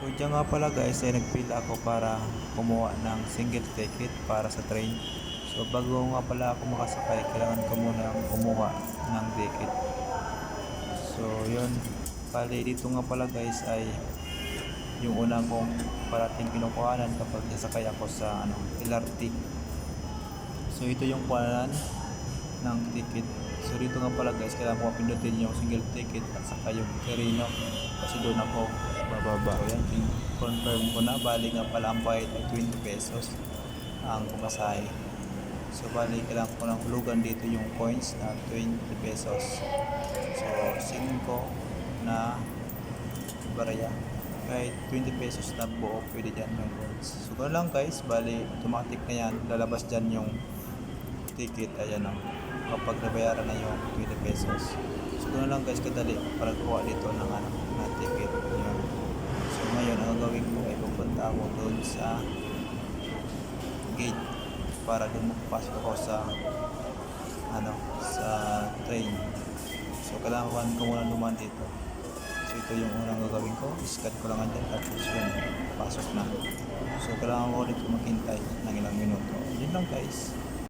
So dyan nga pala guys ay nagpila ako para kumuha ng single ticket para sa train. So bago nga pala ako makasakay, kailangan ko muna kumuha ng ticket. So yun, bali dito nga pala guys ay yung una kong parating kinukuhanan kapag sasakay ako sa ano, LRT. So ito yung kuhanan ng ticket. So dito nga pala guys, kailangan ko pindutin yung single ticket at saka yung Carino kasi doon ako bababa. So yan, confirm ko na. Bali nga pala ang bayad ay 20 pesos ang pumasahe. So bali kailangan ko ng hulugan dito yung coins na 20 pesos. So 5 na baraya. Kahit 20 pesos na buo, pwede dyan yung coins. So ganoon lang guys, bali automatic na yan. Lalabas dyan yung ticket. Ayan o. Kapag nabayaran na yung 20 pesos. So ganoon lang guys, kadali para kuha dito ng ano, na ticket. Yun. So ngayon, ang gagawin ko ay pupunta ako doon sa gate para doon makapasok ako sa ano, sa train. So kailangan ko muna dumaan dito. So ito yung unang gagawin ko. Iskat ko lang dyan tapos yun, pasok na. So kailangan ko ulit maghintay ng ilang minuto. Yun lang guys.